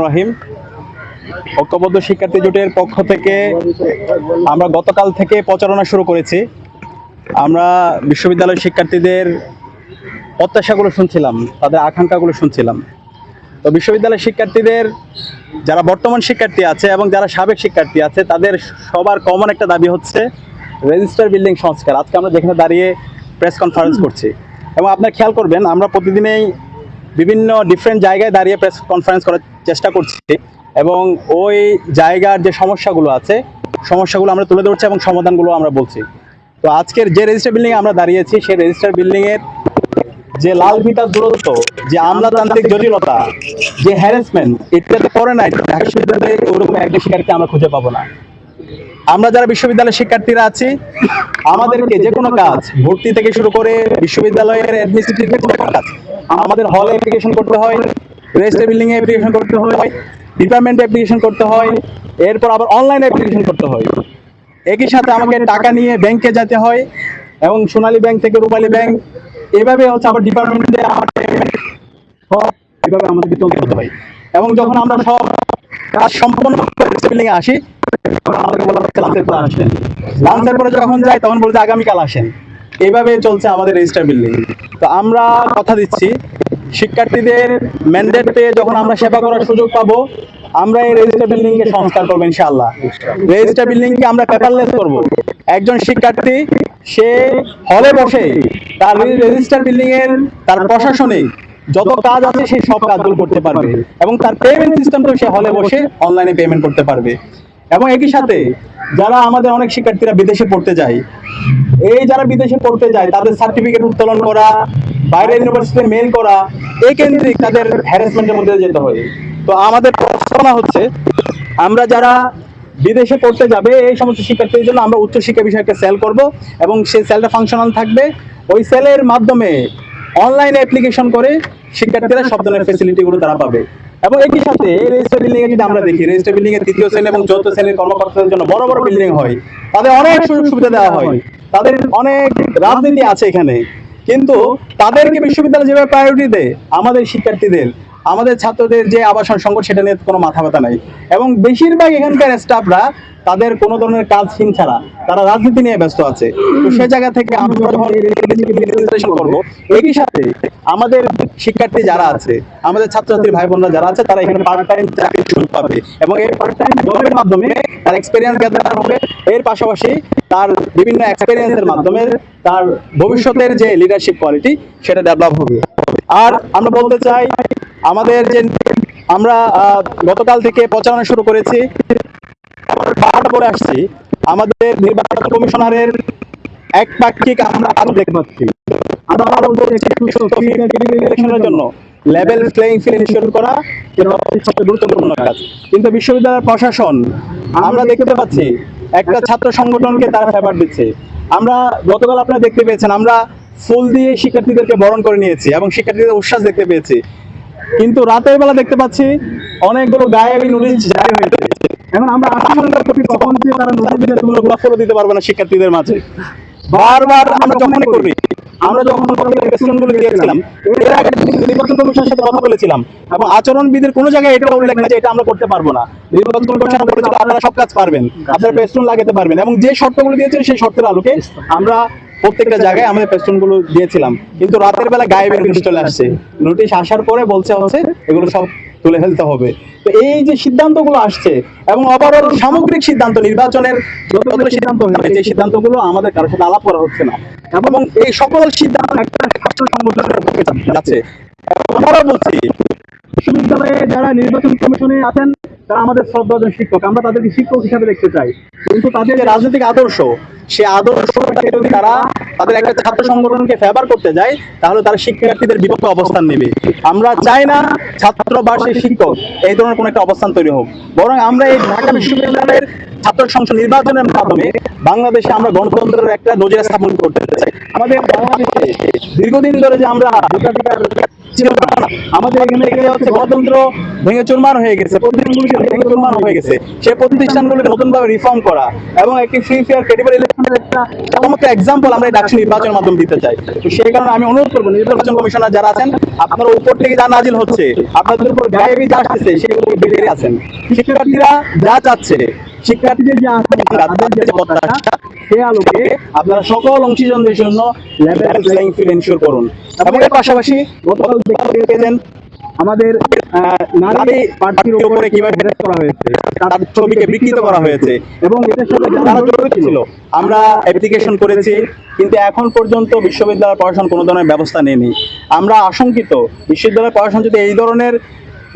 রহিম, ঐক্যবদ্ধ শিক্ষার্থী জোটের পক্ষ থেকে আমরা গতকাল থেকে প্রচারণা শুরু করেছি। আমরা বিশ্ববিদ্যালয়ের শিক্ষার্থীদের প্রত্যাশাগুলো শুনছিলাম, তাদের আকাঙ্ক্ষাগুলো শুনছিলাম। তো বিশ্ববিদ্যালয়ের শিক্ষার্থীদের, যারা বর্তমান শিক্ষার্থী আছে এবং যারা সাবেক শিক্ষার্থী আছে, তাদের সবার কমন একটা দাবি হচ্ছে রেজিস্টার বিল্ডিং সংস্কার। আজকে আমরা যেখানে দাঁড়িয়ে প্রেস কনফারেন্স করছি। এবং আপনার খেয়াল করবেন, আমরা প্রতিদিনেই বিভিন্ন ডিফারেন্ট জায়গায় দাঁড়িয়ে প্রেস কনফারেন্স করার চেষ্টা করছি এবং ওই জায়গার যে সমস্যাগুলো আছে, সমস্যাগুলো আমরা তুলে ধরছি এবং সমাধানগুলো আমরা বলছি। তো আজকের যে রেজিস্টার বিল্ডিংয়ে আমরা দাঁড়িয়েছি, সেই রেজিস্টার বিল্ডিংয়ের যে লাল ফিতার দূরত্ব, যে আমলাতান্ত্রিক জটিলতা, যে হ্যারাসমেন্ট এটাতে পড়ে নাই, ঢাকা বিশ্ববিদ্যালয়ে ওরকম একটা শিক্ষার্থী আমরা খুঁজে পাবো না। আমরা যারা বিশ্ববিদ্যালয়ের শিক্ষার্থীরা আছি, আমাদেরকে যে কোনো কাজ, ভর্তি থেকে শুরু করে বিশ্ববিদ্যালয়ের অ্যাডমিনিস্ট্রেটিভ কাজ আমাদের হলে অ্যাপ্লিকেশন করতে হয় রেজিস্টার বিল্ডিং এ অ্যাপ্লিকেশন করতে হয় ডিপার্টমেন্টে অ্যাপ্লিকেশন করতে হয়, এরপর আবার অনলাইন অ্যাপ্লিকেশন করতে হয়। একই সাথে আমাকে টাকা নিয়ে ব্যাংকে যেতে হয় এবং সোনালী ব্যাংক থেকে রূপালী ব্যাংক এভাবে হচ্ছে আবার ডিপার্টমেন্টে এভাবে আমাদেরকে চলতে হতে হয়। এবং যখন আমরা সব কাজ সম্পন্ন বিল্ডিং এ আসি, তখন আমাদেরকে বলা হচ্ছে লাঞ্চের পরে আসেন। লাঞ্চের পরে যখন যাই, তখন বলতে আগামীকাল আসেন। এইভাবে চলছে আমাদের রেজিস্টার বিল্ডিং তো আমরা কথা দিচ্ছি, শিক্ষার্থীদের ম্যান্ডেট পেয়ে যখন আমরা সেবা করার সুযোগ পাবো, আমরা এই রেজিস্টার বিল্ডিং কে সংস্কার করব ইনশাআল্লাহ। রেজিস্টার বিল্ডিং কে আমরা পেপারলেস করব। একজন শিক্ষার্থী, সে হলে বসে তার রেজিস্টার বিল্ডিং এর, তার প্রশাসনিক যত কাজ আছে সে সব কাজগুলো করতে পারবে। এবং তার পেমেন্ট সিস্টেমটাও সে হলে বসে অনলাইনে পেমেন্ট করতে পারবে। এবং একই সাথে যারা আমাদের অনেক শিক্ষার্থীরা বিদেশে পড়তে যায়, এই যারা বিদেশে পড়তে যায়, তাদের সার্টিফিকেট উত্তোলন করা, বাইরের ইউনিভার্সিটিতে মেল করা, এই কেন্দ্রিক তাদের হ্যারাসমেন্টের মধ্যে যেতে হয়। তো আমাদের প্রস্তাবনা হচ্ছে, আমরা যারা বিদেশে পড়তে যাবে, এই সমস্ত শিক্ষার্থীদের জন্য আমরা উচ্চশিক্ষা বিষয়কে সেল করব এবং সেই সেলটা ফাংশনাল থাকবে। ওই সেলের মাধ্যমে অনলাইনে অ্যাপ্লিকেশন করে শিক্ষার্থীরা সব ধরনের ফেসিলিটিগুলো তারা পাবে। এবং একই সাথে রেজিস্টার বিল্ডিং এ যদি আমরা দেখি রেজিস্টার বিল্ডিং এর তৃতীয় শ্রেণি এবং চতুর্থ শ্রেণির কর্মকর্তাদের জন্য বড় বড় বিল্ডিং হয়। তাদের অনেক সুযোগ সুবিধা দেওয়া হয়। তাদের অনেক রাজনীতি আছে এখানে। কিন্তু তাদেরকে বিশ্ববিদ্যালয় যেভাবে প্রায়োরিটি দেয়, আমাদের শিক্ষার্থীদের আমাদের ছাত্রদের যে আবাসন সংকট, সেটা নিয়ে কোনো মাথা ব্যথা নাই। এবং বেশিরভাগ এখানকার স্টাফরা তাদের কোনো ধরনের কাজহীন ছাড়া তারা রাজনীতি নিয়ে ব্যস্ত আছে। তো সে জায়গা থেকে একই সাথে আমাদের শিক্ষার্থী যারা আছে, আমাদের ছাত্রছাত্রী ভাই বোনরা যারা আছে, তারা এখানে পার্ট টাইম চাকরির সুযোগ পাবে। এবং এই পার্ট টাইম জবের মাধ্যমে তার এক্সপিরিয়েন্স গ্যাদার হবে। এর পাশাপাশি তার বিভিন্ন এক্সপিরিয়েন্সের মাধ্যমে তার ভবিষ্যতের যে লিডারশিপ কোয়ালিটি সেটা ডেভেলপ হবে। আর আমরা বলতে চাই আমাদের যে আমরা গতকাল থেকে প্রচারণা শুরু করেছি পাহাড় করে আসছি। আমাদের নির্বাচন কমিশনারের এক পাক্ষিক আমরা আরও দেখতে পাচ্ছি। আমরা জন্য কিন্তু বিশ্ববিদ্যালয়ের প্রশাসন, আমরা দেখতে পাচ্ছি, একটা ছাত্র সংগঠনকে দিচ্ছে। আমরা গতকাল আপনারা দেখতে পেয়েছেন, আমরা ফুল দিয়ে শিক্ষার্থীদেরকে বরণ করে নিয়েছি এবং শিক্ষার্থীদের উচ্ছ্বাস দেখতে পেয়েছি। কিন্তু রাতের বেলা দেখতে পাচ্ছি অনেকগুলো গায়েবী নোটিশ জারি হয়েছে এখন আমরা আশঙ্কা করি কখন যে তারা গোলাপ করে দিতে পারবে না শিক্ষার্থীদের মাঝে। বারবার আমরা যখনই করি আমরা যখনগুলো দিয়েছিলাম এর আগে নির্বাচন কমিশনের সাথে কথা বলেছিলাম এবং আচরণবিধির কোনো জায়গায় এটা উল্লেখ নেই যে এটা আমরা করতে পারব না। নির্বাচন কমিশন বলেছিল আপনারা সব কাজ পারবেন আপনারা পেস্টুন লাগাতে পারবেন এবং যে শর্তগুলো দিয়েছেন সেই শর্তের আলোকে আমরা প্রত্যেকটা জায়গায় আমাদের পেস্টুনগুলো দিয়েছিলাম। কিন্তু রাতের বেলা গায়েবের নোটিশ চলে আসছে। নোটিশ আসার পরে বলছে হচ্ছে, এগুলো সব তুলে ফেলতে হবে। তো এই যে সিদ্ধান্তগুলো আসছে এবং ওভারঅল সামগ্রিক সিদ্ধান্ত, নির্বাচনের সিদ্ধান্ত হয়েছে যে সিদ্ধান্তগুলো আমাদের কারোর সাথে আলাপ করা হচ্ছে না। এবং এই সকল সিদ্ধান্ত একটা সংগঠনের পক্ষে যাচ্ছে। আমরা বলছি, বিশ্ববিদ্যালয়ে যারা নির্বাচন কমিশনে আছেন, তারা আমাদের শ্রদ্ধাজন শিক্ষক। আমরা তাদেরকে শিক্ষক হিসাবে দেখতে চাই। কিন্তু তাদের রাজনৈতিক আদর্শ সে আদর্শটাকে যদি তারা তাদের একটা ছাত্র সংগঠনকে ফেভার করতে যায়, তাহলে তারা শিক্ষার্থীদের বিপক্ষে অবস্থান নেবে। আমরা চাই না ছাত্র বা সেই শিক্ষক এই ধরনের কোনো একটা অবস্থান তৈরি হোক। বরং আমরা এই ঢাকা বিশ্ববিদ্যালয়ের ছাত্র সংসদ নির্বাচনের মাধ্যমে বাংলাদেশে আমরা গণতন্ত্রের একটা নজির স্থাপন করতে চাই। আমাদের বাংলাদেশে দীর্ঘদিন ধরে যে আমরা আমাদের এখানে ভেঙে চুরমার হয়ে গেছে ভেঙে চুরমার হয়ে গেছে। সেই প্রতিষ্ঠানগুলিকে নতুনভাবে রিফর্ম করা এবং একটি ফ্রি ফেয়ার ক্রেডিবল ইলেকশনের একটা এক্সাম্পল আমরা নির্বাচনের মাধ্যমে দিতে চাই। তো সেই কারণে আমি অনুরোধ করব, নির্বাচন কমিশনার যারা আছেন, আপনারা উপর থেকে যা নাজিল হচ্ছে, আপনাদের উপর গায়ে যা আসতেছে সেগুলো আছেন। শিক্ষার্থীরা যা চাচ্ছে শিক্ষার্থীদের যে আকাঙ্ক্ষা তাদের যে প্রত্যাশা সে আলোকে আপনারা সকল অংশীজনদের জন্য লেভেল প্লেইং ফিল্ড এনশিওর করুন। এবং এর পাশাপাশি গতকাল আমাদের নারী প্রার্থীর উপরে কীভাবে করা হয়েছে তার ছবিকে বিকৃত করা হয়েছে এবং সাথে জড়িত ছিল। আমরা অ্যাপ্লিকেশন করেছি কিন্তু এখন পর্যন্ত বিশ্ববিদ্যালয় প্রশাসন কোনো ধরনের ব্যবস্থা নেয়নি। আমরা আশঙ্কিত বিশ্ববিদ্যালয় প্রশাসন যদি এই ধরনের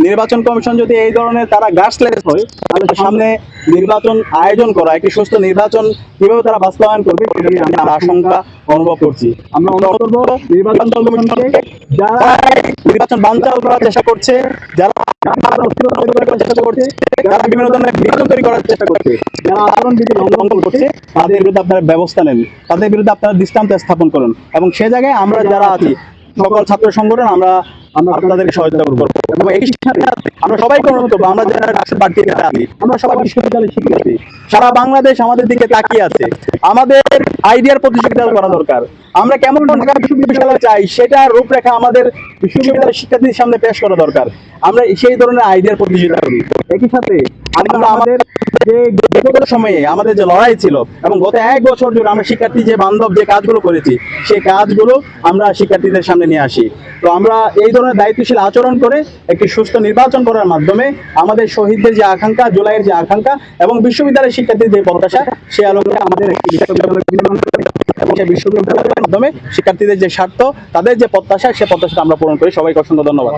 নির্বাচন কমিশন যদি এই ধরনের তারা গাছলেস হয় তাহলে সামনে নির্বাচন আয়োজন করা, একটি সুস্থ নির্বাচন কীভাবে তারা বাস্তবায়ন করবে, সেটা আশঙ্কা অনুভব করছি। আমরা অনুরোধ করব নির্বাচন কমিশনকে যারা নির্বাচন বানচাল করার চেষ্টা করছে, যারা আমরা যারা আছি, সকল ছাত্র সংগঠন, আমরা আমরা আপনাদেরকে সহযোগিতা করব। এবং এই সাথে আমরা সবাইকে অনুরোধ করব আমরা যারা রাষ্ট্র আছি আমরা সবাই বিশ্ববিদ্যালয়ে শিক্ষার্থী সারা বাংলাদেশ আমাদের দিকে তাকিয়ে আছে। আমাদের আইডিয়ার প্রতিযোগিতা করা দরকার। আমরা কেমন ঢাকা বিশ্ববিদ্যালয় চাই সেটা রূপরেখা আমাদের বিশ্ববিদ্যালয়ের শিক্ষার্থীদের সামনে পেশ করা দরকার। আমরা সেই ধরনের আইডিয়ার প্রতিযোগিতা করি। একই সাথে আমরা আমাদের যে বিগত সময়ে আমাদের যে লড়াই ছিল এবং গত এক বছর ধরে আমরা শিক্ষার্থী যে বান্ধব যে কাজগুলো করেছি সেই কাজগুলো আমরা শিক্ষার্থীদের সামনে নিয়ে আসি। তো আমরা এই ধরনের দায়িত্বশীল আচরণ করে একটি সুস্থ নির্বাচন করার মাধ্যমে আমাদের শহীদদের যে আকাঙ্ক্ষা, জুলাইয়ের যে আকাঙ্ক্ষা এবং বিশ্ববিদ্যালয়ের শিক্ষার্থীর যে প্রত্যাশা সে আলোকে আমাদের বিশ্ববিদ্যালয়ের মাধ্যমে শিক্ষার্থীদের যে স্বার্থ, তাদের যে প্রত্যাশা, সে প্রত্যাশাটা আমরা পূরণ করি। সবাইকে অসংখ্য ধন্যবাদ।